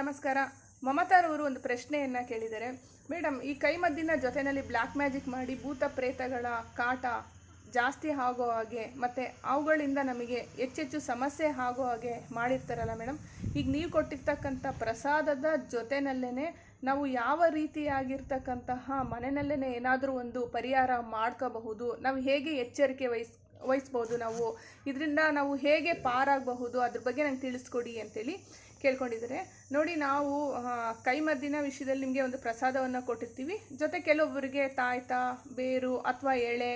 ನಮಸ್ಕಾರ. ಮಮತಾರವರು ಒಂದು ಪ್ರಶ್ನೆಯನ್ನು ಕೇಳಿದ್ದಾರೆ. ಮೇಡಮ್ ಈ ಕೈಮದ್ದಿನ ಜೊತೆಯಲ್ಲಿ ಬ್ಲ್ಯಾಕ್ ಮ್ಯಾಜಿಕ್ ಮಾಡಿ ಭೂತ ಪ್ರೇತಗಳ ಕಾಟ ಜಾಸ್ತಿ ಆಗೋ ಹಾಗೆ ಮತ್ತು ಅವುಗಳಿಂದ ನಮಗೆ ಹೆಚ್ಚೆಚ್ಚು ಸಮಸ್ಯೆ ಆಗೋ ಹಾಗೆ ಮಾಡಿರ್ತಾರಲ್ಲ ಮೇಡಮ್ ಈಗ ನೀವು ಕೊಟ್ಟಿರ್ತಕ್ಕಂಥ ಪ್ರಸಾದದ ಜೊತೆಯಲ್ಲೇ ನಾವು ಯಾವ ರೀತಿಯಾಗಿರ್ತಕ್ಕಂತಹ ಮನೆಯಲ್ಲೇ ಏನಾದರೂ ಒಂದು ಪರಿಹಾರ ಮಾಡ್ಕೋಬಹುದು. ನಾವು ಹೇಗೆ ಎಚ್ಚರಿಕೆ ವಹಿಸ್ ವಹಿಸ್ಬೋದು ನಾವು. ಇದರಿಂದ ನಾವು ಹೇಗೆ ಪಾರಾಗಬಹುದು, ಅದ್ರ ಬಗ್ಗೆ ನಂಗೆ ತಿಳಿಸ್ಕೊಡಿ ಅಂತೇಳಿ ಕೇಳ್ಕೊಂಡಿದ್ದಾರೆ. ನೋಡಿ ನಾವು ಕೈಮದ್ದಿನ ವಿಷಯದಲ್ಲಿ ನಿಮಗೆ ಒಂದು ಪ್ರಸಾದವನ್ನು ಕೊಟ್ಟಿರ್ತೀವಿ. ಜೊತೆ ಕೆಲವೊಬ್ಬರಿಗೆ ತಾಯ್ತ, ಬೇರು ಅಥವಾ ಎಳೆ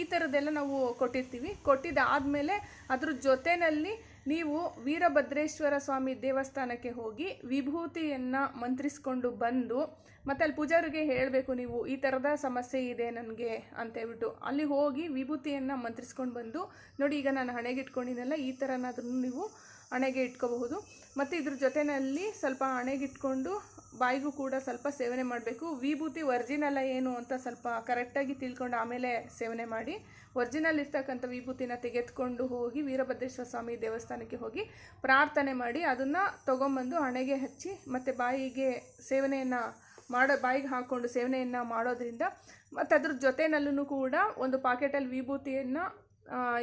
ಈ ಥರದ್ದೆಲ್ಲ ನಾವು ಕೊಟ್ಟಿರ್ತೀವಿ. ಕೊಟ್ಟಿದ್ದಾದಮೇಲೆ ಅದ್ರ ಜೊತೆಯಲ್ಲಿ ನೀವು ವೀರಭದ್ರೇಶ್ವರ ಸ್ವಾಮಿ ದೇವಸ್ಥಾನಕ್ಕೆ ಹೋಗಿ ವಿಭೂತಿಯನ್ನು ಮಂತ್ರಿಸ್ಕೊಂಡು ಬಂದು ಮತ್ತು ಅಲ್ಲಿ ಪೂಜಾರಿಗೆ ಹೇಳಬೇಕು ನೀವು, ಈ ಥರದ ಸಮಸ್ಯೆ ಇದೆ ನನಗೆ ಅಂತೇಳ್ಬಿಟ್ಟು ಅಲ್ಲಿ ಹೋಗಿ ವಿಭೂತಿಯನ್ನು ಮಂತ್ರಿಸ್ಕೊಂಡು ಬಂದು, ನೋಡಿ ಈಗ ನಾನು ಹಣೆಗೆ ಇಟ್ಕೊಂಡಿದ್ದೆಲ್ಲ ಈ ಥರನಾದ್ರೂ ನೀವು ಹಣೆಗೆ ಇಟ್ಕೋಬಹುದು. ಮತ್ತು ಇದ್ರ ಜೊತೆಯಲ್ಲಿ ಸ್ವಲ್ಪ ಹಣೆಗೆ ಇಟ್ಕೊಂಡು ಬಾಯಿಗೂ ಕೂಡ ಸ್ವಲ್ಪ ಸೇವನೆ ಮಾಡಬೇಕು. ವಿಭೂತಿ ಒರ್ಜಿನಲ್ಲ ಏನು ಅಂತ ಸ್ವಲ್ಪ ಕರೆಕ್ಟಾಗಿ ತಿಳ್ಕೊಂಡು ಆಮೇಲೆ ಸೇವನೆ ಮಾಡಿ. ಒರ್ಜಿನಲ್ ಇರ್ತಕ್ಕಂಥ ವಿಭೂತಿನ ತೆಗೆದುಕೊಂಡು ಹೋಗಿ ವೀರಭದ್ರೇಶ್ವರ ಸ್ವಾಮಿ ದೇವಸ್ಥಾನಕ್ಕೆ ಹೋಗಿ ಪ್ರಾರ್ಥನೆ ಮಾಡಿ, ಅದನ್ನು ತೊಗೊಂಬಂದು ಹಣೆಗೆ ಹಚ್ಚಿ, ಮತ್ತು ಬಾಯಿಗೆ ಸೇವನೆಯನ್ನು ಮಾಡೋ, ಬಾಯಿಗೆ ಹಾಕ್ಕೊಂಡು ಸೇವನೆಯನ್ನು ಮಾಡೋದ್ರಿಂದ ಮತ್ತು ಅದ್ರ ಜೊತೆನಲ್ಲೂ ಕೂಡ ಒಂದು ಪಾಕೆಟಲ್ಲಿ ವಿಭೂತಿಯನ್ನು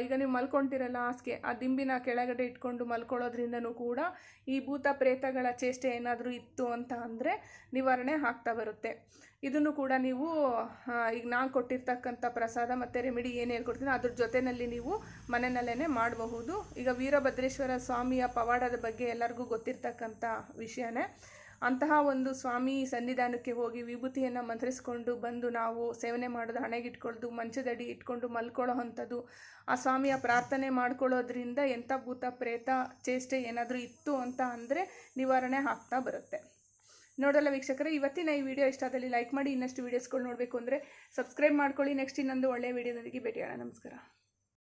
ಈಗ ನೀವು ಮಲ್ಕೊಂತಿರಲ್ಲ ಹಾಸಿಗೆ ಆ ದಿಂಬಿನ ಕೆಳಗಡೆ ಇಟ್ಕೊಂಡು ಮಲ್ಕೊಳ್ಳೋದ್ರಿಂದನೂ ಕೂಡ ಈ ಭೂತ ಪ್ರೇತಗಳ ಚೇಷ್ಟೆ ಏನಾದರೂ ಇತ್ತು ಅಂತ ಅಂದರೆ ನಿವಾರಣೆ ಆಗ್ತಾ ಬರುತ್ತೆ. ಇದನ್ನು ಕೂಡ ನೀವು ಈಗ ನಾನು ಕೊಟ್ಟಿರ್ತಕ್ಕಂಥ ಪ್ರಸಾದ ಮತ್ತು ರೆಮಿಡಿ ಏನು ಹೇಳ್ಕೊಡ್ತೀನಿ, ಅದ್ರ ಜೊತೆಯಲ್ಲಿ ನೀವು ಮನೆಯಲ್ಲೇ ಮಾಡಬಹುದು. ಈಗ ವೀರಭದ್ರೇಶ್ವರ ಸ್ವಾಮಿಯ ಪವಾಡದ ಬಗ್ಗೆ ಎಲ್ಲರಿಗೂ ಗೊತ್ತಿರ್ತಕ್ಕಂಥ ವಿಷಯನೇ. ಅಂತಹ ಒಂದು ಸ್ವಾಮಿ ಸನ್ನಿಧಾನಕ್ಕೆ ಹೋಗಿ ವಿಭೂತಿಯನ್ನು ಮಂತ್ರಿಸ್ಕೊಂಡು ಬಂದು ನಾವು ಸೇವನೆ ಮಾಡೋದು ಹಣೆಗೆ ಇಟ್ಕೊಳ್ಳೋದು ಮಂಚದಡಿ ಇಟ್ಕೊಂಡು ಮಲ್ಕೊಳ್ಳೋ ಅಂಥದ್ದು, ಆ ಸ್ವಾಮಿಯ ಪ್ರಾರ್ಥನೆ ಮಾಡ್ಕೊಳ್ಳೋದ್ರಿಂದ ಎಂಥ ಭೂತ ಪ್ರೇತ ಚೇಷ್ಟೆ ಏನಾದರೂ ಇತ್ತು ಅಂತ ಅಂದರೆ ನಿವಾರಣೆ ಆಗ್ತಾ ಬರುತ್ತೆ. ನೋಡಲ್ಲ ವೀಕ್ಷಕರೇ, ಇವತ್ತಿನ ಈ ವಿಡಿಯೋ ಇಷ್ಟ ಆದಲ್ಲಿ ಲೈಕ್ ಮಾಡಿ ಇನ್ನಷ್ಟು ವೀಡಿಯೋಸ್ಗಳು ನೋಡಬೇಕು ಅಂದರೆ ಸಬ್ಸ್ಕ್ರೈಬ್ ಮಾಡ್ಕೊಳ್ಳಿ. ನೆಕ್ಸ್ಟ್ ಇನ್ನೊಂದು ಒಳ್ಳೆಯ ವೀಡಿಯೋದೊಂದಿಗೆ ಭೇಟಿಯಾಗೋಣ. ನಮಸ್ಕಾರ.